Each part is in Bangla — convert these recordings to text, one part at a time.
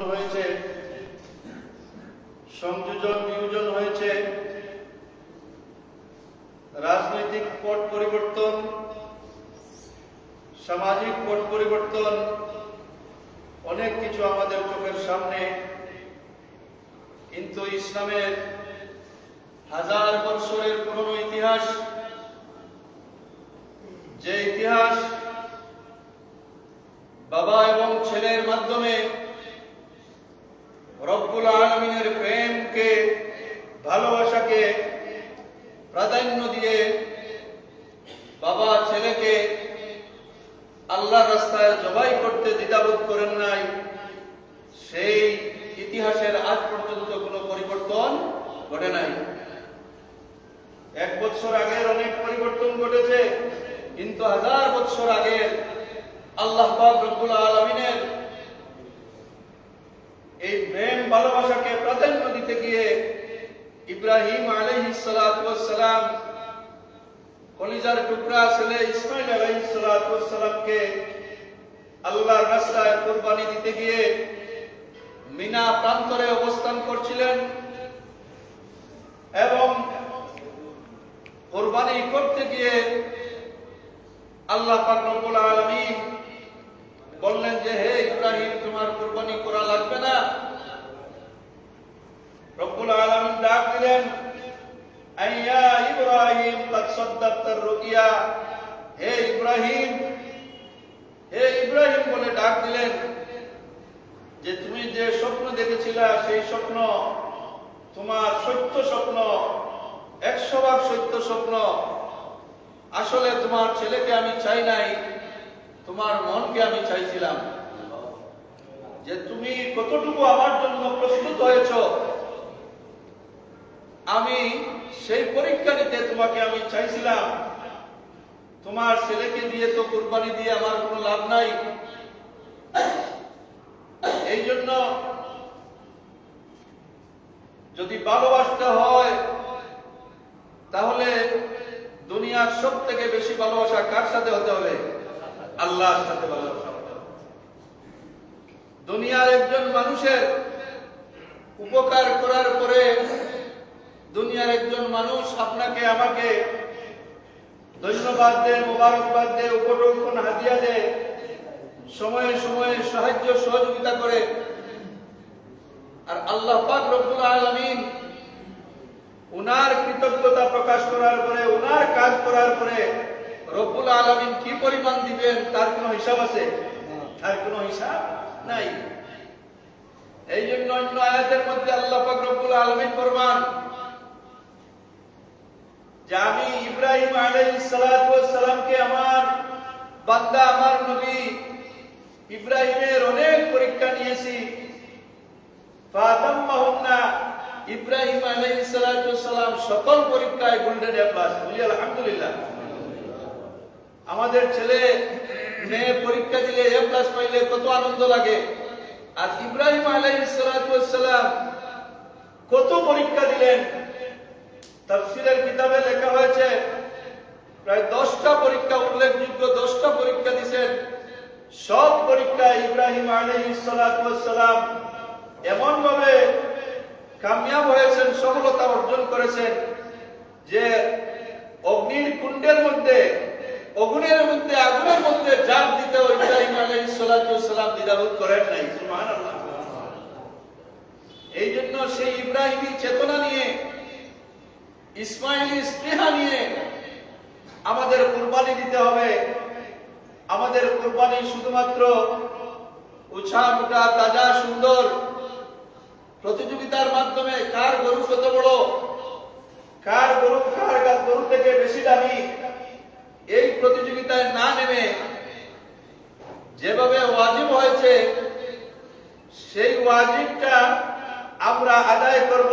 হয়েছে, সংযোজন বিয়োজন হয়েছে, রাজনৈতিক পট পরিবর্তন, সামাজিক পট পরিবর্তন, অনেক কিছু আমাদের চোখের সামনে। কিন্তু ইসলামের হাজার বৎসরের পুরনো ইতিহাস, যে ইতিহাস বাবা এবং ছেলের মাধ্যমে রব্বুল আলমিনের প্রেমকে, ভালোবাসাকে প্রাধান্য দিয়ে বাবা ছেলেকে আল্লাহ রাস্তায় জবাই করতে দ্বিধাবোধ করেন নাই, সেই ইতিহাসের আজ পর্যন্ত কোনো পরিবর্তন ঘটে নাই। এক বছর আগের অনেক পরিবর্তন ঘটেছে, কিন্তু হাজার বছর আগের আল্লাহ রব্বুল আলমিনের প্রেম, ভালোবাসাকে প্রাধান্য দিতে গিয়ে ইব্রাহিম আলাইহিস সালাম কলিজার টুকরা ছেলে ইসমাইল আলাইহিস সালামকে আল্লাহর রাস্তায় কোরবানি দিতে গিয়ে মিনা প্রান্তরে অবস্থান করছিলেন এবং কোরবানি করতে গিয়ে আল্লাহ পাক রব্বুল আলামিন বললেন যে, হে ইব্রাহিম, তোমার কোরবানি করা লাগবে না। রব্বুল আলামিন ডাক দিলেন আইয়া ইব্রাহিম কদ সাদ্দাক্তার রুকিয়া। হে ইব্রাহিম হে ইব্রাহিম বলে ডাক দিলেন, যে তুমি যে স্বপ্ন দেখেছিলে, সেই স্বপ্ন, তোমার সত্য স্বপ্ন, একশো ভাগ সত্য স্বপ্ন, আসলে তোমার ছেলেকে আমি চাই নাই, তোমার মনকে আমি চাইছিলাম। যে তুমি কতটুকু আমার জন্য প্রস্তুত হয়েছ আমি সেই পরীক্ষা নিতে তোমাকে আমি চাইছিলাম। তোমার ছেলেকে দিয়ে তো কোরবানি দিয়ে আমার কোনো লাভ নাই। এই জন্য যদি ভালোবাসতে হয়, তাহলে দুনিয়ার সব থেকে বেশি ভালোবাসা কার সাথে হতে হবে? আল্লাহর সাথে ভালোবাসা দুনিয়ার একজন মানুষের উপকার করার পরে দুনিয়ার একজন মানুষ আপনাকে, আমাকে ধন্যবাদ দেয় মোবারকবাদ দেয় উপরক্ষণ হাতিয়া দেয় সময়ে সময়ে সাহায্য, সহযোগিতা করে। আর আল্লাহ পাক রব্বুল আলামিন উনার কৃতজ্ঞতা প্রকাশ করার পরে, উনার কাজ করার পরে রব্বুল আলমিন কি পরিমাণ দিবেন, তার কোনো হিসাব আছে? তার কোনো হিসাব নাই। এই জন্য অন্য আয়াতের মধ্যে আল্লাহ পাক রব্বুল আলামিন ফরমান যে আমি ইব্রাহিম ওয়াস আমার বান্দা, আমার নবী ইব্রাহিমের অনেক পরীক্ষা নিয়েছি। ইব্রাহিম আলাইহিস সালাতু ওয়াস সালাম সকল পরীক্ষায় গোল্ডেন এ প্লাস বলি, আলহামদুলিল্লাহ। আমাদের ছেলে মেয়ে পরীক্ষা দিলে এ প্লাস পাইলে কত আনন্দ লাগে। আর ইব্রাহিম আলাইহিস সালাতু সালাম কত পরীক্ষা দিলেন? তাফসিরের কিতাবে লেখা হয়েছে, প্রায় দশটা পরীক্ষা, উল্লেখযোগ্য দশটা পরীক্ষা দিছেন সব পরীক্ষা ইব্রাহিম ওয়াস সালাম এমন ভাবে কামিয়াব হয়েছেন, সফলতা অর্জন করেছেন যে অগ্নির কুণ্ডের মধ্যে, অগ্নের মধ্যে, আগুনের মধ্যে জাপ দিতে ইব্রাহিম ওয়াস সালাম দ্বিধাবোধ করেন নাই। এই জন্য সেই ইব্রাহিমী চেতনা নিয়ে ইসমাইলি স্পৃহা নিয়ে আমাদের কুরবানি দিতে হবে। আমাদের কুরবানি শুধুমাত্র উছা মোটা তাজা, সুন্দর প্রতিযোগিতার মাধ্যমে কার গরু কত বড়, কার গরু কার গরু থেকে বেশি দামি, এই প্রতিযোগিতায় না নেমে যেভাবে ওয়াজিব হয়েছে, সেই ওয়াজিবটা আমরা আদায় করব।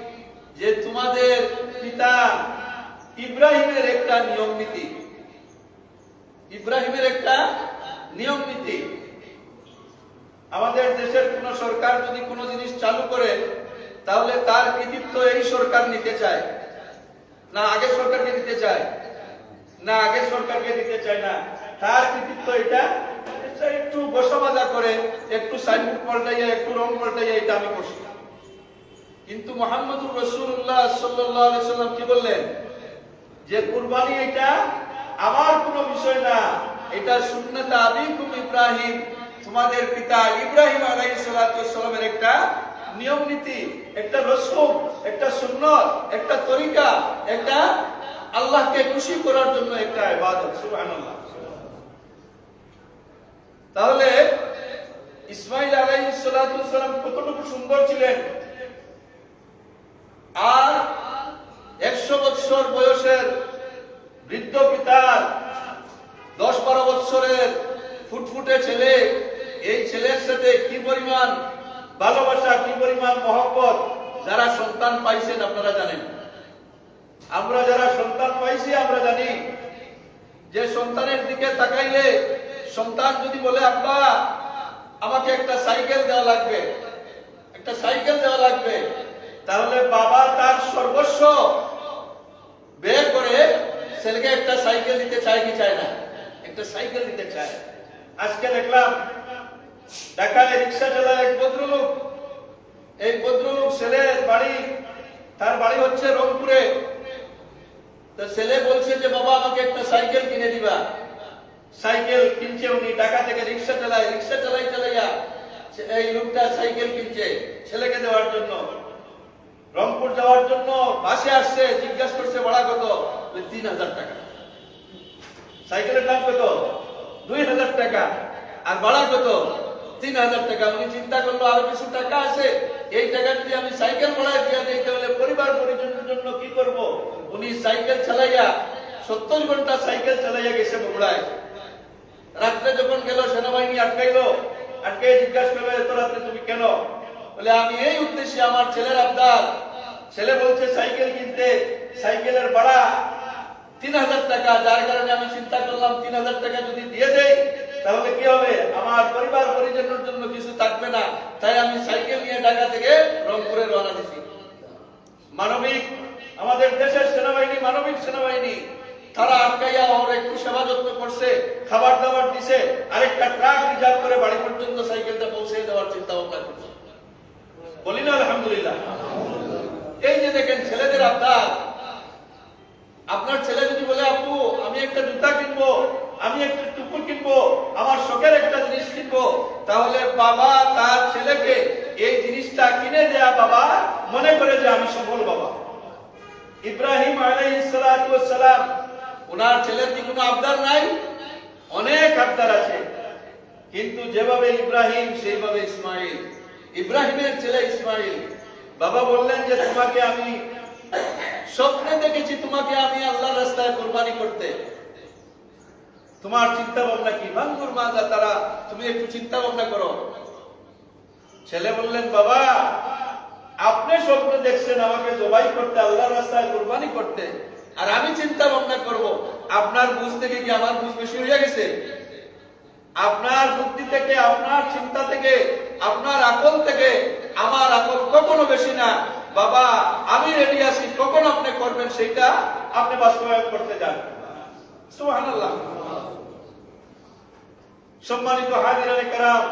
যে তোমাদের পিতা ইব্রাহিমের একটা নিয়ম নীতি। ইব্রাহিমের একটা নিয়ম নীতি। আমাদের দেশের কোন সরকার যদি কোনো জিনিস চালু করে, তাহলে তার কৃতিত্ব এই সরকার নিতে চায়। না আগে সরকারকে দিতে চায়। না আগে সরকারকে দিতে চায় না। তার কৃতিত্ব এটা। একটু বসাবাজা করে, একটু সাইনবোর্ড পাল্টাইয়া, একটু রং পাল্টাইয়া এটা আমি করছি। কিন্তু মোহাম্মদুর রসুল্লাহ সাল্লাম কি বললেন? যে কুরবানি এটা আমার কোনো বিষয় না, এটা সুন্নত আবিকুম ইব্রাহিম, তোমাদের পিতা ইব্রাহিম আলাইহিস সালামের একটা নিয়ম নীতি, একটা রসুম একটা সুন্নত, একটা তরিকা, একটা আল্লাহকে খুশি করার জন্য একটা ইবাদত, সুবহানাল্লাহ। তাহলে ইসমাইল আলাইহিস সালাম কতটুকু সুন্দর ছিলেন? আর একশো বৎসর বয়সের বৃদ্ধ পিতার দশ বারো বৎসরের ফুটফুটে ছেলে, এই ছেলের সাথে কি পরিমাণ ভালোবাসা, কি পরিমাণ মহব্বত যারা সন্তান পাইছেন আপনারা জানেন? আমরা যারা সন্তান পাইছি, আমরা জানি যে সন্তানের দিকে তাকাইলে সন্তান যদি বলে, আব্বা, আমাকে একটা সাইকেল দেওয়া লাগবে। একটা সাইকেল দেওয়া লাগবে। তাহলে বাবা তার সর্বস্ব বের করে ছেলেকে একটা সাইকেল দিতে চায় কি চায় না? একটা সাইকেল দিতে চায়। আজকে দেখলাম ঢাকায় রিক্সা চালায় এক ভদ্রলোক। এই ভদ্রলোক ছেলের বাড়ি, তার বাড়ি হচ্ছে রংপুরে। তো ছেলে বলছে যে, বাবা, আমাকে একটা সাইকেল কিনে দিবা। সাইকেল কিনছে উনি, ঢাকা থেকে রিক্সা চালায়। রিক্সা চালাই চালাইয়া এই লোকটা সাইকেল কিনছে ছেলেকে দেওয়ার জন্য। রংপুর যাওয়ার জন্য বাসে আসছে, জিজ্ঞাসা করছে, ভাড়া কত? তিন হাজার টাকা। সাইকেলের দাম কত? দুই হাজার টাকা। আর ভাড়া কত? তিন হাজার টাকা। উনি চিন্তা করল, আরও কিছু টাকা আছে? এই টাকা যদি আমি সাইকেল ভাড়ায় দিয়ে দিই, তাহলে পরিবার পরিজনের জন্য কি করব? উনি সাইকেল চালাইয়া সত্তর ঘণ্টা সাইকেল চালাইয়া গেছে বগুড়ায়। রাত্রে যখন গেল, সেনাবাহিনী আটকাইলো। আটকে জিজ্ঞাসা করল, এত রাত্রে তুমি কেন? বলে, আমি এই উদ্দেশ্যে আমার ছেলের আবদার। ছেলে বলছে, সাইকেল কিনতে, সাইকেলের ভাড়া তিন হাজার টাকা। যার কারণে আমি চিন্তা করলাম, তিন হাজার টাকা যদি দিয়ে দেই, তাহলে কি হবে? আমার পরিবার পরিজনের জন্য কিছু থাকবে না। তাই আমি সাইকেল নিয়ে ঢাকা থেকে রংপুরে রওনা দিছি। মানবিক, আমাদের দেশের সেনাবাহিনী, মানবিক সেনাবাহিনী, তারা আটকাইয়া ওর একটু সেবা যত্ন করছে, খাবার দাবার দিছে। আরেকটা ট্রাক রিজার্ভ করে বাড়ি পর্যন্ত সাইকেলটা পৌঁছে দেওয়ার চিন্তা ভাবনা করছে। বলি না আলহামদুলিল্লাহ। এই যে দেখেন, ছেলেদের আবদার। আপনার ছেলে যদি বলে, আপু, আমি একটা জুতা কিনবো, আমি একটা টুকুর কিনবো, আমার শখের একটা জিনিস কিনবো, তাহলে বাবা তার ছেলেকে এই জিনিসটা কিনে দেয়া বাবা মনে করে যে আমি সফল বাবা। ইব্রাহিম আলাইসালাম ওনার ছেলের কি কোনো আবদার নাই? অনেক আবদার আছে। কিন্তু যেভাবে ইব্রাহিম, সেইভাবে ইসমাইল। ইব্রাহিমের ছেলে ইসমাইল। বাবা বললেন যে, তোমাকে আমি স্বপ্নে দেখেছি, তোমাকে আমি আল্লাহ রাস্তায় কোরবানি করতে। তোমার চিন্তা ভাবনা কি? ভাঙ্গুর মাজা তারা, তুমি একটু চিন্তা ভাবনা করো। ছেলে বললেন, বাবা, আপনি স্বপ্ন দেখছেন আমাকে জবাই করতে আল্লাহ রাস্তায় কোরবানি করতে। আর আমি চিন্তা ভাবনা করব, আপনার বুঝ থেকে কি আমার বুঝ বেশি হয়ে গেছে? আপনার বুদ্ধি থেকে, আপনার চিন্তা থেকে আপনার আকল থেকে আমার আকল কখনো বেশি না। বাবা, আমি রেডি আছি, কখন আপনি করবেন সেটা আপনি বাস্তবায়ন করতে যান। সুবহানাল্লাহ। সম্মানিত হাজিরানে কারাম,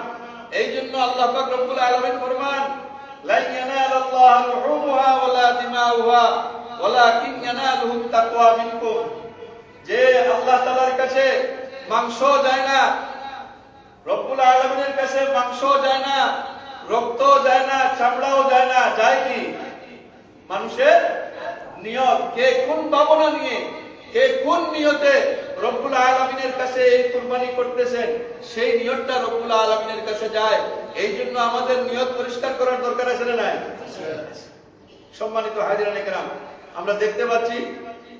এই জন্য আল্লাহ পাক রব্বুল আলামিন ফরমান লা ইয়ানালাল্লাহ লুহুমুহা ওয়ালা দিমাউহা, ওয়ালাকিন ইয়ানালুহু তাকওয়া মিনকুম। যে আল্লাহ তাআলার কাছে মাংস যায় না রব্বুল আলামিনের কাছে মাংস যায় না রক্ত যায় না, চামড়াও যায় না, যায় কি? মানুষের নিয়ত, কে কোন ভাবনা নিয়ে, কে কোন নিয়তে রব্বুল আলমিনের কাছে এই কুরবানি করতেছেন, সেই নিয়তটা রব্বুল আলমিনের কাছে যায়। এই জন্য আমাদের নিয়ত পরিষ্কার করার দরকার আছে না সম্মানিত হাজিরা নেকরাম আমরা দেখতে পাচ্ছি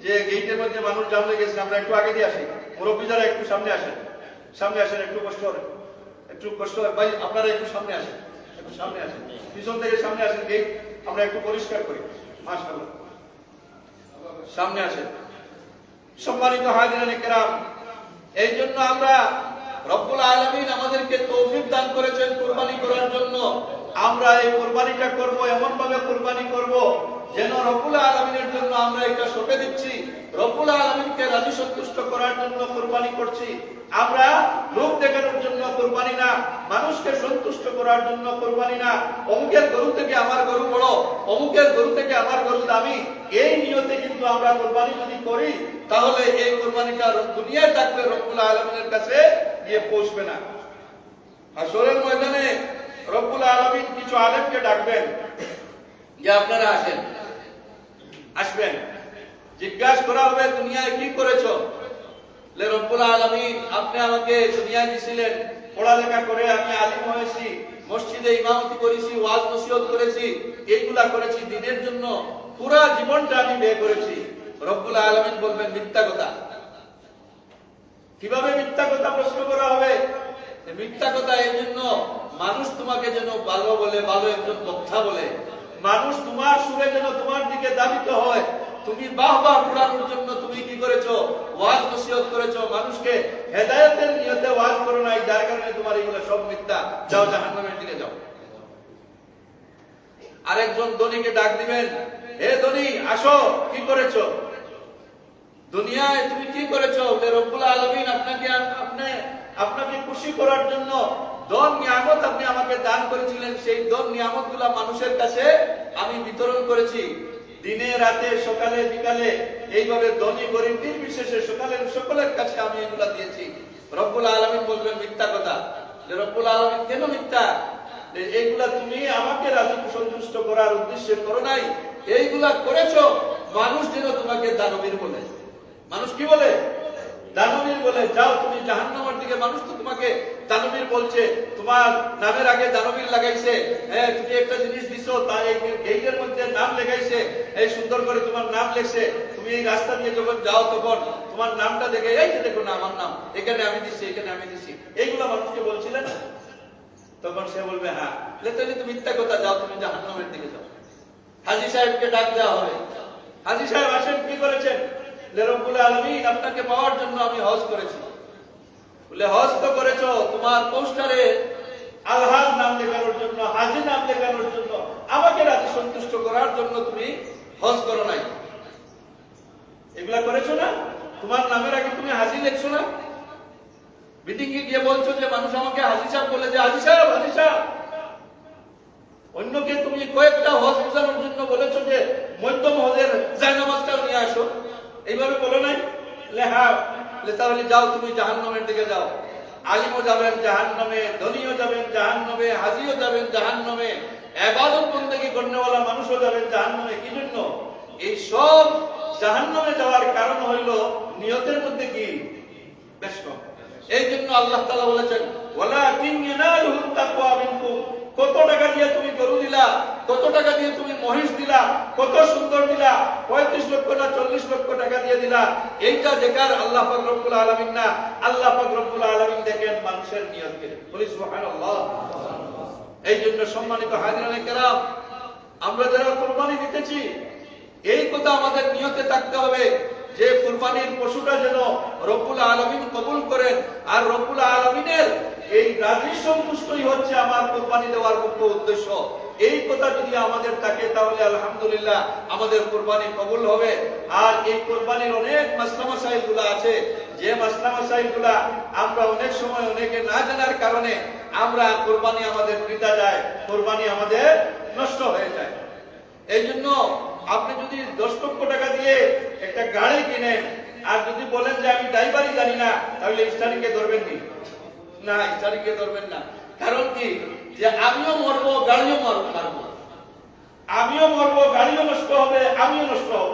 যে গেটের মধ্যে মানুষ জাম লেগে গেছে, আমরা একটু আগে দিয়ে আসি। মুরব্বী যারা একটু সামনে আসেন। সামনে আসেন, একটু কষ্ট হবে। একটু কষ্ট হবে। ভাই, আপনারা একটু সামনে আসেন। একটু সামনে আসেন। পিছন থেকে সামনে আসেন গেট আমরা একটু পরিষ্কার করি। মাশাআল্লাহ। সামনে আসেন। সম্মানিত হাজিরান কেরাম, এই জন্য আমরা রব্বুল আলমিন আমাদেরকে তৌফিক দান করেছেন কোরবানি করার জন্য। আমরা এই কোরবানিটা করব এমন ভাবে কোরবানি করব যেন রব্বুল আলমিনের জন্য আমরা এটা সঁপে দিচ্ছি। রব্বুল আলমিনকে রাজি সন্তুষ্ট করার জন্য কোরবানি করছি। আমরা লোক দেখানোর জন্য কোরবানি না, মানুষকে সন্তুষ্ট করার জন্য কোরবানি না। অমুকের গরু থেকে আমার গরু বড়, অমুকের গরু থেকে আমার গরু দামি। এই নিয়তে কিন্তু আমরা কোরবানি যদি করি, তাহলে এই কোরবানিটা দুনিয়ায় থাকবে, রব্বুল আলমিনের কাছে গিয়ে পৌঁছবে না। হাসরের ময়দানে রব্বুল আলমিন কিছু আলেমকে ডাকবেন। যে আপনারা আসেন। আসবেন। জিজ্ঞাসা করা হবে, দুনিয়ায় কি করেছ? রব্বুল আলামিন, আপনি আমাকে দুনিয়ায় দিছিলেন। পড়ালেখা করে আমি আলিম হয়েছি, মসজিদে ইমামতি করেছি, ওয়াজ নসিহত করেছি এইগুলা করেছি। দিনের জন্য পুরা জীবনটা আমি ব্যয় করেছি। রব্বুল আলমিন বলবেন, মিথ্যা কথা। কীভাবে মিথ্যা কথা প্রশ্ন করা হবে? মিথ্যা কথা এই জন্য মানুষ তোমাকে যেন ভালো বলে, ভালো একজন বক্তা বলে। মানুষ তোমার সুরে যেন তোমার দিকে দাবিত হয়। তুমি বাহ বাহ পুরানোর জন্য তুমি কি করেছ? ওয়াজ নসিহত করেছ। মানুষকে হেদায়েতের নিয়তে ওয়াজ করো নাই, যার কারণে তোমার এগুলো সব মিথ্যা। যাও জাহান্নামের দিকে যাও। আরেকজন ধনীকে ডাক দিবেন, হে ধনী, আসো, কি করেছ? দুনিয়ায় তুমি কি করেছ? রব্বুল আলমিন, আপনাকে, আপনি, আপনাকে খুশি করার জন্য ধন নিয়ামত আপনি আমাকে দান করেছিলেন, সেই ধন নিয়ামত মানুষের কাছে আমি বিতরণ করেছি। দিনে, রাতে, সকালে, বিকালে, এইভাবে ধনী, গরিব, নির্বিশেষে সকালের সকলের কাছে আমি এগুলা দিয়েছি। রব্বুল আলমিন বলবেন, মিথ্যা কথা। যে রব্বুল আলমিন, কেন মিথ্যা? এইগুলা তুমি আমাকে রাজি সন্তুষ্ট করার উদ্দেশ্যে করো নাই। এইগুলা করেছ, মানুষ যেন তোমাকে দানবীর বলে। মানুষ কি বলে? দানবীর বলে যাও তুমি জাহান্নামের দিকে মানুষ তো তোমাকে দানবীর বলছে। তোমার নামের আগে দানবীর লাগাইছে। হ্যাঁ তুমি একটা জিনিস দিছো তাই এই গেইটের মধ্যে নাম লেখাইছে এই সুন্দর করে তোমার নাম লেখছে। তুমি এই রাস্তা দিয়ে যখন যাও তখন তোমার নামটা দেখে এই যে দেখো না আমার নাম। এখানে আমি দিছি এখানে আমি দিছি। এইগুলো মানুষকে বলছিলেন। তখন সে বলবে হ্যাঁ তাহলে তুমি মিথ্যা কথা যাও তুমি জাহান্নামের দিকে যাও। হাজি সাহেবকে ডাক দেওয়া হবে হাজি সাহেব আসেন কি বলে, রব্বুল আলামিন আপনাকে পাওয়ার জন্য আমি হজ করেছি। বলে, হজ তো করেছ, তোমার পোস্টারে আলহাজ নাম লেখানোর জন্য, হাজি নাম লেখানোর জন্য, আমাকে রাজি সন্তুষ্ট করার জন্য তুমি হজ করো নাই। এগুলা করেছ না? তোমার নামের আগে তুমি হাজি লেখছো না? মিটিং এ গিয়ে বলছো যে, মানুষ আমাকে হাজি সাহেব বলে যে, হাজি সাহেব হাজি সাহেব। অন্যকে তুমি কয়েকটা হজ বোঝানোর জন্য বলেছ যে, মধ্যম হজের জায়নামাজটাও নিয়ে আসো। এইভাবে বলো নাই? হ্যাঁ তাহলে যাও তুমি জাহান্নামের দিকে যাও। আলিমও যাবেন জাহান্নামে, ধনীও যাবেন জাহান্নামে, হাজিও যাবেন জাহান্নামে, এবাদত বন্দেগী কর্নেওয়ালা মানুষও যাবেন জাহান্নামে। কি জন্য? এই সব জাহান্নামে যাওয়ার কারণ হইল নিয়তের মধ্যে কি? বেশ কম। এই জন্য আল্লাহ তাআলা বলেছেন কিন ইয়ানালুহু তাকওয়া মিনকুম। কত টাকা দিয়ে তুমি গরু দিলা, কত টাকা দিয়ে তুমি মহিষ দিলা, কত সুন্দর দিলা, পঁয়ত্রিশ লক্ষ না চল্লিশ লক্ষ টাকা দিয়ে দিলা, এইটা দেখার আল্লাহ পাক রব্বুল আলামিন না? আল্লাহ পাক রব্বুল আলামিন দেখেন মানুষের নিয়তকে সুবহানাল্লাহ। এই জন্য সম্মানিত হাজিরানে কেরাম, আমরা যারা কোরবানি দিতেছি, এই কথা আমাদের নিয়তে থাকতে হবে যে কুরবানির পশুটা যেন রব্বুল আলমিন কবুল করেন, আর রব্বুল আলমিনের এই রাজি সন্তুষ্টই হচ্ছে আমার কোরবানি দেওয়ার মুখ্য উদ্দেশ্য। এই কথা যদি আমাদের থাকে, তাহলে আলহামদুলিল্লাহ আমাদের কোরবানি কবুল হবে। আর এই কোরবানির অনেক মাসলা মাসাইলগুলা আছে। যে মাসলা মাসাইলগুলা আমরা অনেক সময় অনেকে না জানার কারণে আমরা কোরবানি আমাদের বৃথা যায় কোরবানি আমাদের নষ্ট হয়ে যায়। এই জন্য আপনি যদি দশ লক্ষ টাকা দিয়ে একটা গাড়ি কিনেন, আর যদি বলেন যে আমি ড্রাইভারই জানি না, তাহলে স্টারিংকে ধরবেন কি না স্টারিংকে ধরবেন না। কারণ কি? যে আমিও মরবো, গাড়িও মরবো। আমিও মরবো, গাড়িও নষ্ট হবে, আমিও নষ্ট হব।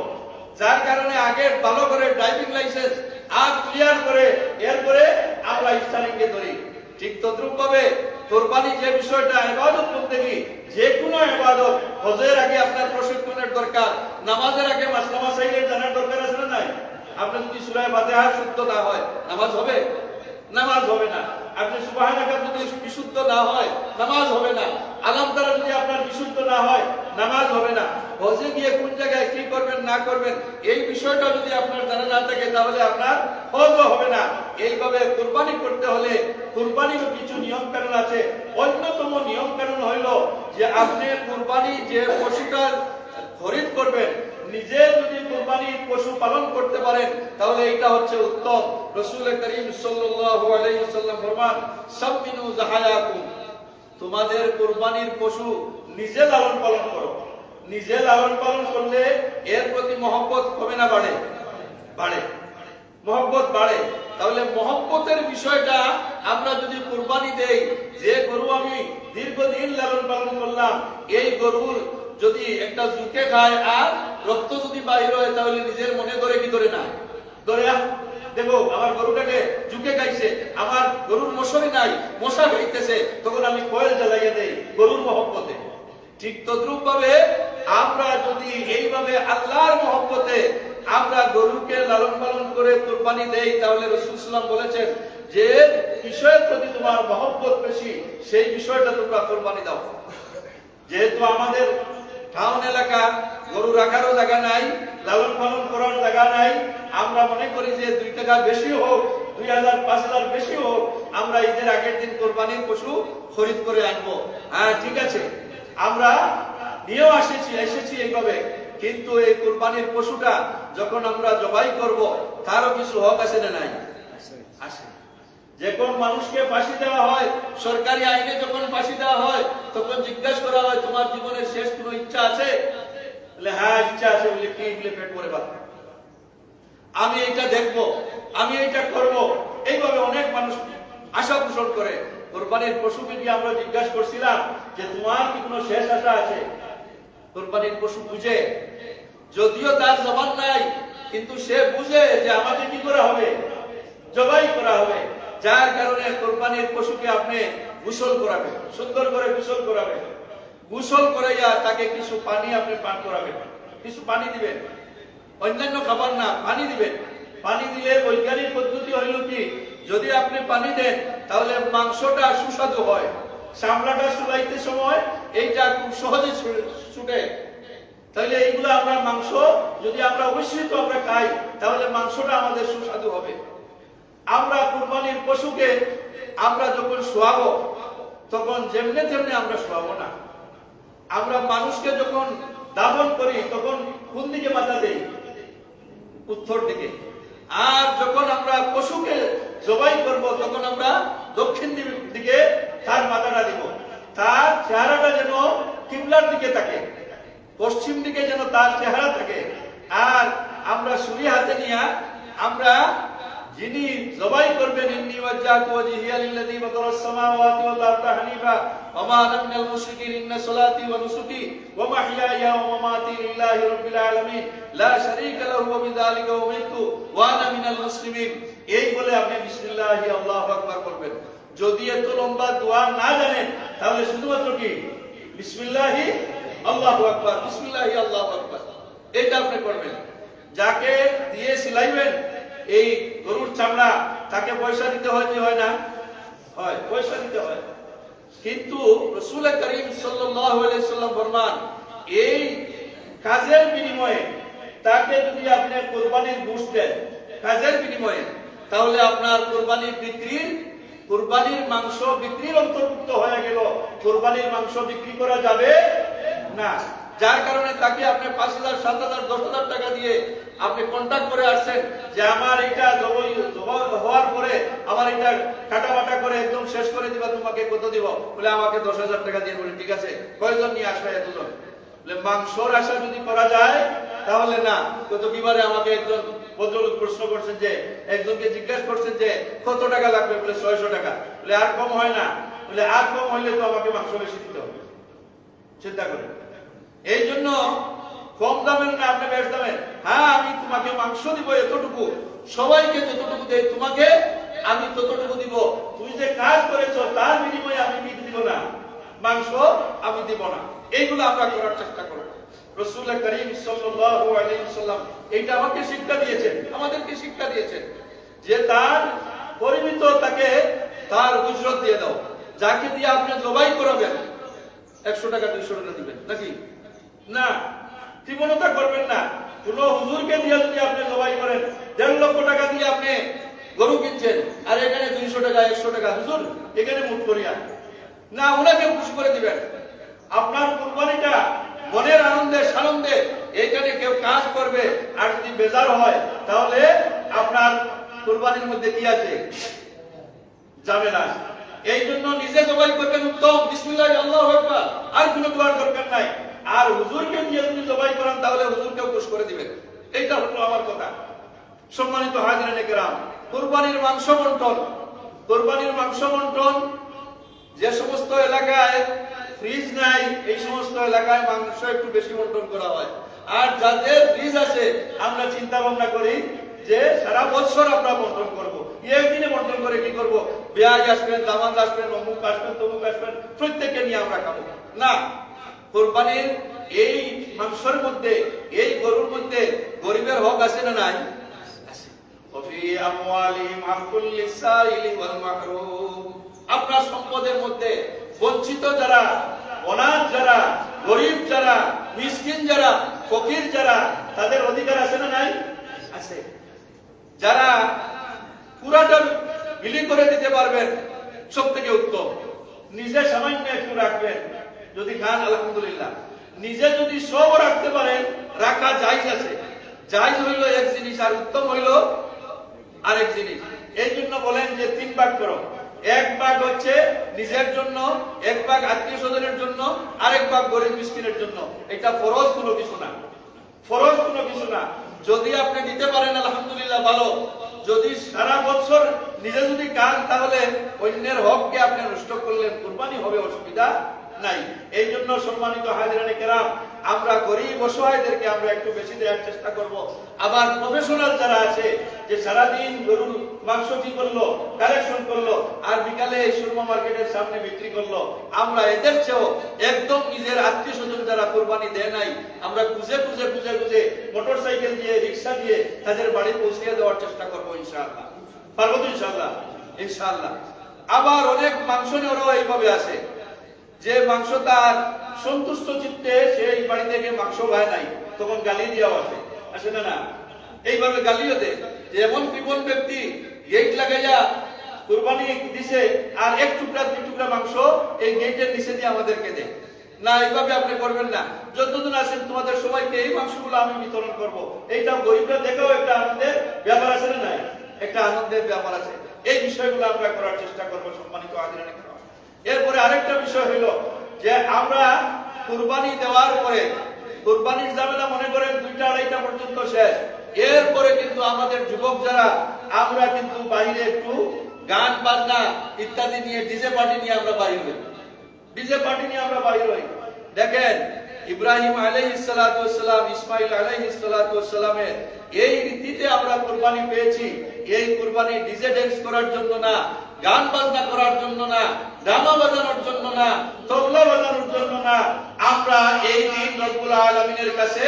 যার কারণে আগে ভালো করে ড্রাইভিং লাইসেন্স আর ক্লিয়ার করে এরপরে আমরা স্টারিংকে ধরি। ঠিক তদ্রুপ ভাবে কোরবানি যে বিষয়টা এবাদত করতে গিয়ে যে কোনো এবাদত হজের আগে আপনার প্রশিক্ষণের দরকার, নামাজের আগে মাসলা মাসাইলের জানার দরকার আছে না নাই? আপনি যদি সুরায় ফাতিহা শুদ্ধ না হয়, নামাজ হবে? নামাজ হবে না। আপনি সুবহানাকা যদি বিশুদ্ধ না হয়, নামাজ হবে না। আলাম দ্বারা যদি আপনার বিশুদ্ধ না হয়, নামাজ হবে না। হজে গিয়ে কোন জায়গায় কি করবেন, না করবেন, এই বিষয়টা যদি আপনার জানা না থাকে, তাহলে আপনার হজও হবে না। এইভাবে কোরবানি করতে হলে কুরবানিরও কিছু নিয়ম কানুন আছে। অন্যতম নিয়ম কানুন হইল যে আপনি কোরবানি যে পশুটার খরিদ করবেন নিজে যদি কুরবানির পশু পালন করতে পারেন, তাহলে এটা হচ্ছে উত্তম। রসুল করিম সাল্লাল্লাহু আলাইহি ওয়াসাল্লাম ফরমান সামিনু জাহায়াকুম তোমাদের কোরবানির পশু নিজে লালন পালন করো। নিজে লালন পালন করলে এর প্রতি মহব্বত কমে না বাড়ে? বাড়ে। মহব্বত বাড়ে। তাহলে মহব্বতের বিষয়টা আমরা যদি কোরবানি দেই, যে গরু আমি দীর্ঘদিন লালন পালন করলাম, এই গরুর যদি একটা জুকে খায় আর রক্ত যদি বাহির হয়, তাহলে নিজের মনে ধরে কি ধরে না? ধরে দেখো, আমার গরুটাকে জুকে খাইছে, আমার গরুর মশারি নাই, মশা খাইতেছে, তখন আমি কয়েল জ্বালাইয়া দেই গরুর মহব্বতে। ঠিক তদ্রুপ ভাবে আমরা যদি এইভাবে আল্লাহর মহব্বতে আমরা গরুকে লালন পালন করে কোরবানি দেই, তাহলে রসুলাম বলেছেন যে, বিষয়ের প্রতি তোমার মহব্বত বেশি, সেই বিষয়টা তোমরা কোরবানি দাও। যেহেতু আমাদের টাউন এলাকা, গরু রাখারও জায়গা নাই, লালন পালন করার জায়গা নাই। আমরা মনে করি যে দুই টাকা বেশি হোক, দুই হাজার, পাঁচ হাজার বেশি হোক, আমরা ঈদের আগের দিন কোরবানির পশু খরিদ করে আনব। হ্যাঁ ঠিক আছে। আমরা নিয়েও এসেছি এসেছি এইভাবে। কিন্তু এই কোরবানির পশুটা যখন আমরা জবাই করব, তারও কিছু হক আছে না নাই? আসে যে কোন মানুষকে ফাঁসি দেওয়া হয়, সরকারি আইনে যখন ফাঁসি দেওয়া হয়, তখন জিজ্ঞাসা করা হয়, তোমার জীবনের শেষ কোনো ইচ্ছা আছে? বলে হ্যাঁ ইচ্ছা আছে। বলে, কি বলে পেট করে বাদ আমি এইটা দেখব, আমি এইটা করব। এইভাবে অনেক মানুষ আশা পোষণ করে। কোরবানির পশুকে দিয়ে আমরা জিজ্ঞাসা করছিলাম যে, তোমার কি কোনো শেষ আশা আছে? কোরবানির পশু বুঝে। যদিও তার জবান নাই, কিন্তু সে বুঝে যে আমাকে কি করা হবে? জবাই করা হবে। যার কারণে কোরবানির পশুকে আপনি গোসল করাবেন, সুন্দর করে গোসল করাবেন। গোসল করাইয়া তাকে কিছু পানি আপনি পান করাবেন। কিছু পানি দিবেন। অন্যান্য খাবার না, পানি দিবেন। পানি দিলে বৈজ্ঞানিক পদ্ধতি হইল কি, যদি আপনি পানি দেন, তাহলে মাংসটা সুস্বাদু হয়। চামড়াটা শুকাইতে সময় এইটা খুব সহজে ছুটে। তাহলে এইগুলো আমরা মাংস, যদি আমরা অবশ্যই আমরা খাই, তাহলে মাংসটা আমাদের সুস্বাদু হবে। আমরা কুরবানির পশুকে আমরা যখন শোয়াবো, তখন যেমনে তেমনি আমরা শোয়াবো না। আমরা মানুষকে যখন দাফন করি, তখন কোন দিকে মাথা দেই? উত্তর দিকে। আর যখন আমরা পশুকে জবাই করব, তখন আমরা দক্ষিণ দিকে তার মাথাটা দিব। তার চেহারাটা যেন কিবলার দিকে থাকে, পশ্চিম দিকে যেন তার চেহারা থাকে। আর আমরা ছুরি হাতে নিয়ে আমরা যিনি জবাই করবেন, ইন্নি ওয়াজ্জাহতু ওয়াজহিয়া লিল্লাযী ফাতারাস সামাওয়াতি ওয়াল আরদা হানিফা, ওয়া মা আনা মুশরিকিন, ইন্না সলাতি ওয়া নুসুকি, ওয়া মাহইয়ায়া ওয়া মামাতি লিল্লাহি রাব্বিল আলামিন, লা শারীকা লাহু ওয়া বিযালিকা উমিরতু ওয়া আনা মিনাল মুসলিমিন। এই বলে আপনি বিসমিল্লাহি, আল্লাহু আকবার করবেন। যদি এত লম্বা দোয়া না জানেন, তাহলে শুধুমাত্র কি? বিসমিল্লাহি, আল্লাহু আকবার। বিসমিল্লাহি, আল্লাহু আকবার। এটা আপনি করবেন। যাকে দিয়ে সিলাইবেন এই গরুর চামড়া, তাকে পয়সা দিতে হয় কি হয় না? হয়, পয়সা দিতে হয়। কিন্তু রসুল করিম সাল্লাম ফরমান, এই কাজের বিনিময়ে তাকে যদি আপনি কোরবানির ঘুষ দেন, কাজের বিনিময়ে, তাহলে আপনার কোরবানির বিক্রির, কোরবানির মাংস বিক্রির অন্তর্ভুক্ত হয়ে গেল। কোরবানির মাংস বিক্রি করা যাবে না। যার কারণে তাকে আপনি পাঁচ হাজার, সাত হাজার, দশ হাজার টাকা দিয়ে আপনি কন্ট্যাক্ট করে আসছেন যে আমার এটা হওয়ার পরে আমার এটা কাটা বাটা করে একদম শেষ করে দিবা, তোমাকে কত দিব? বলে, আমাকে দশ হাজার টাকা দিয়ে বলে, ঠিক আছে, কয়জন নিয়ে আসবে এতজন বলে, মাংসর আশা যদি করা যায়, তাহলে না। কত বিবারে আমাকে একজন ভদ্রলোক প্রশ্ন করছেন যে, একজনকে জিজ্ঞাসা করছেন যে, কত টাকা লাগবে? বলে, ছয়শো টাকা। বলে, আর কম হয় না। বলে, আর কম হইলে তো আমাকে মাংস বেশি দিতে হবে। চিন্তা করে এই জন্য কম দামের না আপনি বেশ দামের। হ্যাঁ আমি তোমাকে মাংস দিব এতটুকু। সবাইকে যতটুকু দেয় তোমাকে, আমি ততটুকু দিব। তুমি যে কাজ করেছ, তার বিনিময়ে আমি মিট দিব না। মাংস আমি দিব না। এইগুলো আমরা করার চেষ্টা করব। রসুল করিম সাল্লাম এইটা আমাকে শিক্ষা দিয়েছেন। আমাদেরকে শিক্ষা দিয়েছেন যে তার পরিমিত তাকে তার উজরত দিয়ে দাও। যাকে দিয়ে আপনি জবাই করাবেন, একশো টাকা, দুইশো টাকা দিবেন। নাকি? না কৃপণতা করবেন না। কোন হুজুরকে দিয়ে যদি আপনি জবাই করেন, দেড় লক্ষ টাকা দিয়ে আপনি গরু কিনছেন, আর এখানে দুইশো টাকা, একশো টাকা, হুজুর, এখানে মুঠ করিয়া। না, ওনাকে খুশি করে দিবেন। আপনার কোরবানিটা মনের আনন্দে, সানন্দে, এখানে কেউ কাজ করবে, আর যদি বেজার হয়, তাহলে আপনার কোরবানির মধ্যে কি আছে? যাবে না। এই জন্য নিজে জবাই করবেন, উত্তম। বিসমিল্লাহ আল্লাহু আর কোনো দোয়ার দরকার নাই। আর হুজুরকে দিয়ে যদি জবাই করেন, তাহলে হুজুরকেও খুশ করে দিবেন। এইটা হলো আমার কথা। সম্মানিত হাজিরানে কেরাম কোরবানির মাংস বন্টন। কোরবানির মাংস বন্টন, যে সমস্ত এলাকায় ফ্রিজ নাই, এই সমস্ত এলাকায় মাংস একটু বেশি বন্টন করা হয়। আর যাদের ফ্রিজ আছে, আমরা চিন্তা ভাবনা করি যে সারা বছর আমরা বন্টন করব। একদিনে বন্টন করে কি করব? পেঁয়াজ আসবেন দামাদ আসবেন, অমুক আসবেন, তমুক আসবেন, প্রত্যেককে নিয়ে আমরা খাব। না কোরবানির এই মাংসের মধ্যে, এই গরুর মধ্যে গরিবের হক আছে না নাই? আপনার সম্পদের মধ্যে বঞ্চিত যারা, অনাথ যারা, গরিব যারা, মিসকিন যারা, ফকির যারা, তাদের অধিকার আছে না নাই? আছে। যারা পুরাটা বিলি করে দিতে পারবেন, সব থেকে উত্তম। নিজে সামান্য একটু রাখবেন। যদি খান, আলহামদুলিল্লাহ। নিজে যদি সব রাখতে পারেন, রাখা জায়জ আছে। জায়জ হইল এক জিনিস, আর উত্তম হইল আরেক জিনিস। এই জন্য বলেন যে তিন ভাগ করো। এক ভাগ হচ্ছে নিজের জন্য, এক ভাগ আত্মীয় স্বজনের জন্য, আরেক ভাগ গরিব মিসকিনের জন্য। এটা ফরজ কোনো কিছু না। ফরজ কোনো কিছু না। যদি আপনি দিতে পারেন, আলহামদুলিল্লাহ, ভালো। যদি সারা বছর নিজে যদি কান তাহলে অন্যের হককে আপনি নষ্ট করলেন কুরবানি হবে, অসুবিধা নাই। এই জন্য সম্মানিত হাজিরানে কেরাম, আমরা গরিব অসহায়দেরকে আমরা একটু বেশি দেওয়ার চেষ্টা করব। আবার প্রফেশনাল যারা আছে, যে সারাদিন গরুর মাংস কি করল কালেকশন করল, আর বিকালে এই সুরমা মার্কেটের সামনে বিক্রি করল, আমরা এদের চেয়েও একদম নিজের আত্মীয় স্বজন যারা কোরবানি দেয় নাই, আমরা খুঁজে খুঁজে খুঁজে খুঁজে মোটর সাইকেল দিয়ে রিক্সা দিয়ে তাদের বাড়ি পৌঁছে দেওয়ার চেষ্টা করব ইনশাআল্লাহ। পারব তো ইনশাআল্লাহ? ইনশাআল্লাহ। আবার অনেক মাংস নেওয়ারও এইভাবে আছে। যে মাংস তার সন্তুষ্ট চিত্তে সেই বাড়ি থেকে মাংস খায় নাই, তখন গালি দেওয়া আছে। আসে না না, এইভাবে গালিও দেয় যে এমন বিপন ব্যক্তি গেট লাগাইয়া কুরবানি দিছে, আর এক টুকরা, দুই টুকরা মাংস এই গেটের নিচে দিয়ে আমাদেরকে দেয় না, এইভাবে আপনি করবেন না। যতদিন আছেন, তোমাদের সবাইকে এই মাংসগুলো আমি বিতরণ করব। এইটা গরিবরা দেখেও একটা আনন্দের ব্যাপার আছে না একটা আনন্দের ব্যাপার আছে। এই বিষয়গুলো আমরা করার চেষ্টা করব সম্মানিত আদিরানি এরপরে আরেকটা বিষয় হইল যে আমরা কুরবানি দেওয়ার পরে, কুরবানির ঝামেলা মনে করেন দুইটা আড়াইটা পর্যন্ত শেষ। এরপরে কিন্তু আমাদের যুবক যারা, আমরা কিন্তু বাইরে একটু গান, বাজনা ইত্যাদি নিয়ে ডিজে পার্টি নিয়ে আমরা বাইর হই। ডিজে পার্টি নিয়ে আমরা বাইর হই। দেখেন, ইব্রাহিম আলাইহিসসালাম ইসমাইল আলাইহিসসালামের এই রীতিতে আমরা কোরবানি পেয়েছি। এই কোরবানি ডিজে ডেন্স করার জন্য না গান বাজনা করার জন্য না ড্রামা বাজানোর জন্য না তবলা বাজানোর জন্য না। আমরা এই দিন রব্বুল আলমিনের কাছে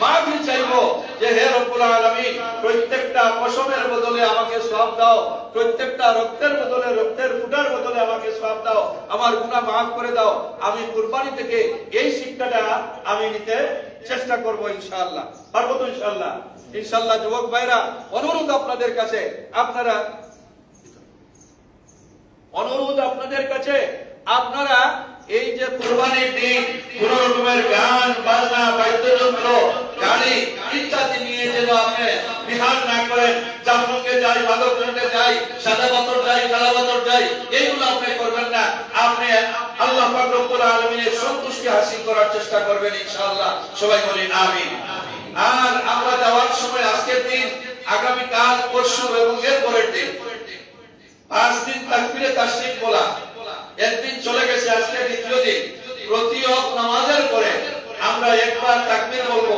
মাফি চাইব যে, হে রব্বুল আলামিন, প্রত্যেকটা পশমের বদলে আমাকে সওয়াব দাও। প্রত্যেকটা রক্তের বদলে, রক্তের ফুটার বদলে আমাকে সওয়াব দাও। আমার গুনাহ মাফ করে দাও। আমি কুরবানি থেকে এই শিক্ষাটা আমি নিতে চেষ্টা করব ইনশাআল্লাহ। পারব তো ইনশাআল্লাহ? ইনশাআল্লাহ, যুবক ভাইরা, অনুরোধ আপনাদের কাছে, আপনারা অনুরোধ আপনাদের কাছে, আপনারা এই যে কোরবানির দিন, কোন রকমের গান, বাজনা, বাদ্যযন্ত্র, গাড়ি ইত্যাদি নিয়ে যেন আপনি বিহার না করেন জামরঙ্গে যাই মাদকদণ্ডে যাই, সাদা পাথর যাই, কালা পাথর যাই এইগুলো আপনি করবেন না। আপনি আল্লাহ পাক আলামিনের সন্তুষ্টি হাসিল করার চেষ্টা করবেন, ইনশাআল্লাহ। সবাই বলি, আমিন। আর আমরা যাওয়ার সময় আজকের দিন আগামী কাল পরশু এবং এর পরের দিন। পাঁচ দিন তাকবীরে তাশরিক বলা। একদিন চলে গেছে আজকে দ্বিতীয় দিন। প্রতি নামাজের পরে আমরা একবার তাকবীর বলব।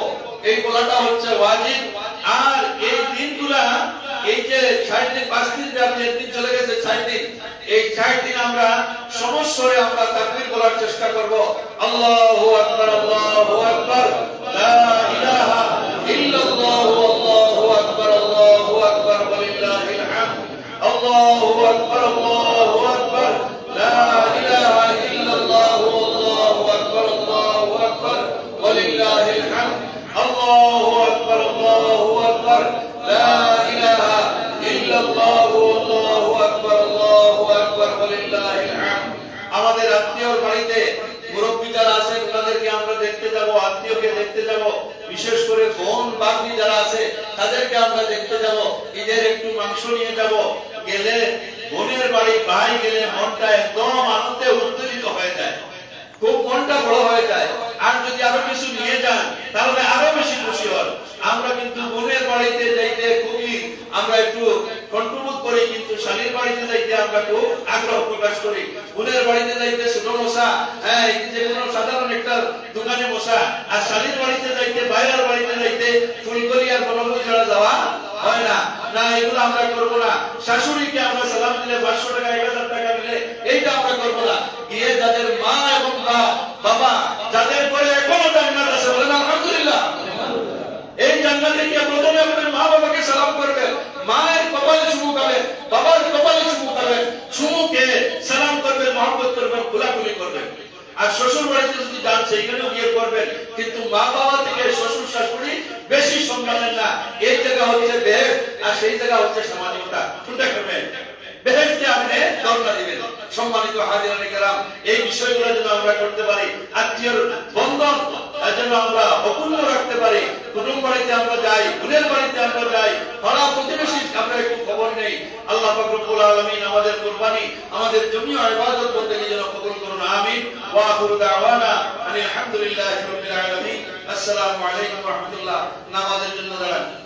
এই বলাটা হচ্ছে ওয়াজিব। আর এই দিনগুলা, এই যে ষাট দিন, পাঁচ দিন আপনি একদিন চলে গেছে ষাট দিন, এই ষাট দিন আমরা সমস্বরে আমরা তাকবীর বলার চেষ্টা করব। আল্লাহু আকবার আল্লাহু আকবার। লা ইলাহা ইল্লাল্লাহু আমাদের আত্মীয়র বাড়িতে মুরব্বী যারা আছেন তাদেরকে আমরা দেখতে যাব, আত্মীয়কে দেখতে যাব। বিশেষ করে বোন বাগনি যারা আছে, তাদেরকে আমরা দেখতে যাব। ঈদের একটু মাংস নিয়ে যাব। গেলে বোনের বাড়ি ভাই গেলে মনটা একদম আনন্দে উত্তেজিত হয়ে যায়। খুব মনটা বড় হয়ে যায়। আর যদি আরও কিছু নিয়ে যান, তাহলে আরও বেশি খুশি হন। আমরা কিন্তু বোনের বাড়িতে যাইতে খুবই, আমরা একটু কন্ট্রোল করি, কিন্তু শালীর বাড়িতে যাইতে আমরা খুব আগ্রহ প্রকাশ করি। বোনের বাড়িতে যাইতে ছোট মশা হ্যাঁ যে কোনো সাধারণ একটা দোকানে বসা আর শালীর বাড়িতে যাইতে, বাইরের বাড়িতে যাইতে ফুলকলি আর বনভূমি ছাড়া যাওয়া হয় না। না, এগুলো আমরা করব না। শাশুড়িকে আমরা সালাম দিলে, পাঁচশো টাকা, এক হাজার টাকা দিলে, এইটা আমরা করব না। গিয়ে যাদের মা এবং বাবা, যাদের পরে এখনও জান্নাত আছে, বলেন আলহামদুলিল্লাহ। এই জান্নাতে গিয়ে প্রথমে আপনার মা বাবাকে সালাম করবেন। মায়ের বাবার কপালে চুমু খাবেন চুমুকে সালাম করবেন মহব্বত করবেন খোলাখুলি করবেন আর শ্বশুর বাড়িতে যদি যান, সেইখানেও বিয়ে করবেন কিন্তু মা বাবা থেকে শ্বশুর শাশুড়ি বেশি সম্মানের না। এই জায়গা হচ্ছে বেহেস আর সেই জায়গা হচ্ছে সামাজিকতা। কোনটা করবেন? বেহেস্তে আপনি দরজা দিবেন। সম্মানিত হাজিরানি কেরাম, এই বিষয়গুলো যেন আমরা করতে পারি, আত্মীয়র বন্ধন যেন আমরা অপূর্ণ রাখতে পারি। কুটুম বাড়িতে আমরা যাই, বোনের বাড়িতে আমরা যাই, পাড়া প্রতিবেশী আমরা একটু খবর নেই। আল্লাহ পাক রব্বুল আলামিন আমাদের কুরবানি, আমাদের জমিও ইবাদত করতে যেন কবুল করুন, আমিন। ওয়া আখিরু দাওয়ানা আলহামদুলিল্লাহি রাব্বিল আলামিন। আসসালামু আলাইকুম ওয়া রাহমাতুল্লাহ। নামাজের জন্য দাঁড়ান।